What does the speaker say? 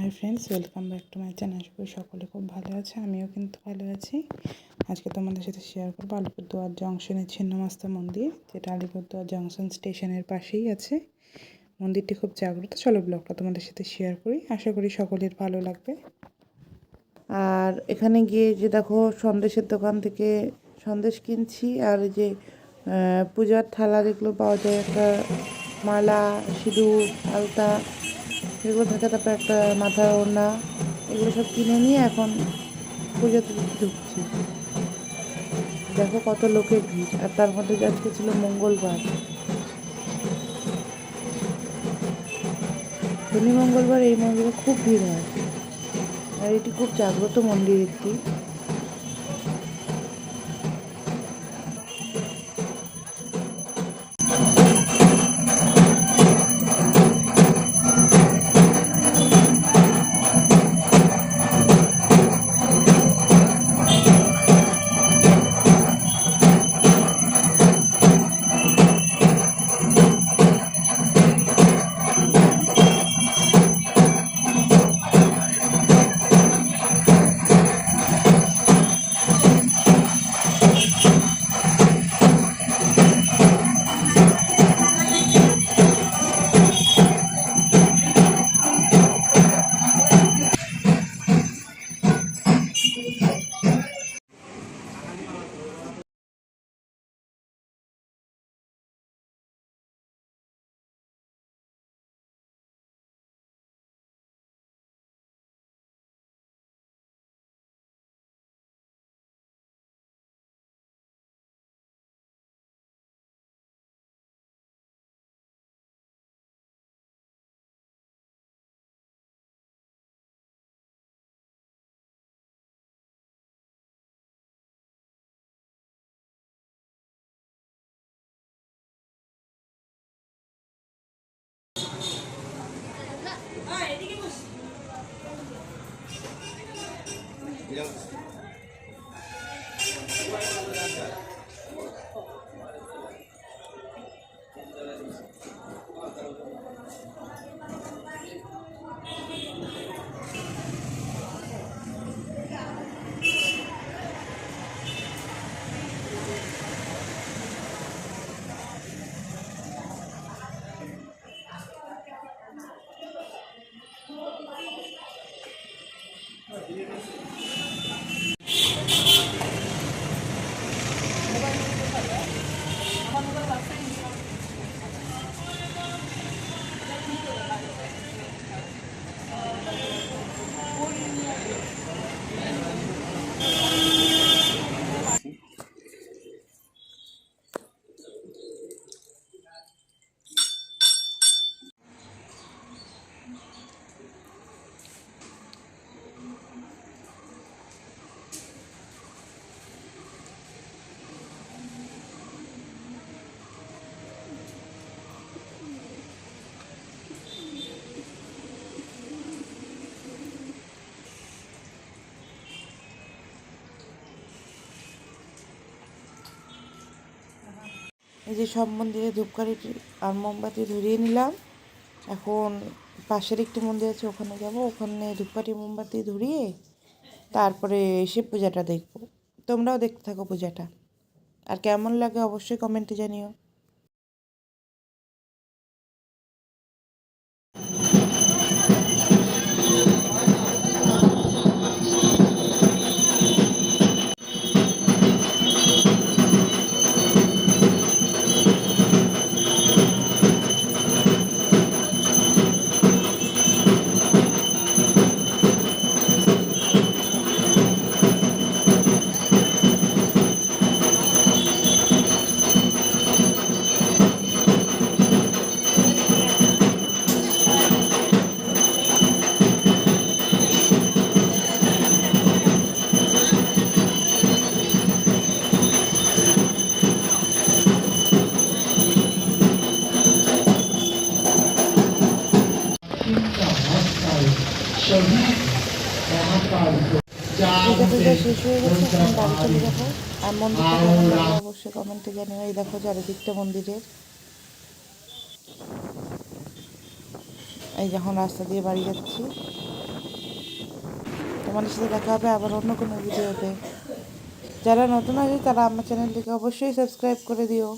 Hi friends, welcome back to my channel. আশা করি সকলে খুব ভালো আছে, আমিও কিন্তু ভালো আছি। আজকে তোমাদের সাথে শেয়ার করব আলিপুরদুয়ার জংশনের ছিন্নমাস্তা মন্দির, যেটা আলিপুরদুয়ার জংশন স্টেশনের পাশেই আছে। মন্দিরটি খুব জাগ্রত, চলো ব্লগটা তোমাদের সাথে শেয়ার করি। আশা করি সকলের ভালো লাগবে। আর এখানে গিয়ে যে দেখো সন্দেশের দোকান থেকে সন্দেশ কিনছি, আর যে পূজার থালা যেগুলো পাওয়া যায়, একটা মালা, সিঁদুর, আলতা এগুলো থাকে তারপর একটা মাথা, ওড়না, এগুলো সব কিনে নিয়ে এখন পুজোতে ঢুকছি। দেখো কত লোকের ভিড়। আর তার মধ্যে আজকে ছিল মঙ্গলবার। শনি মঙ্গলবার এই মন্দিরে খুব ভিড় হয়। আর এটি খুব জাগ্রত মন্দির একটি। right over there. এই যে সব মন্দিরে ধূপকাঠি আর মোমবাতি ধরিয়ে নিলাম। এখন পাশের একটি মন্দির আছে, ওখানে যাব। ওখানে ধূপকাঠি, মোমবাতি ধরিয়ে তারপরে এসে পূজাটা দেখব। তোমরাও দেখতে থাকো পূজাটা। আর কেমন লাগে অবশ্যই কমেন্টে জানিও। অবশ্যই কমেন্টে এই দেখো চারিদিকটা মন্দিরের এই যখন রাস্তা দিয়ে বাড়ি যাচ্ছি। তোমাদের সাথে দেখা হবে আবার অন্য কোনো ভিডিওতে যারা নতুন আছে তারা আমার চ্যানেলটিকে অবশ্যই সাবস্ক্রাইব করে দিও।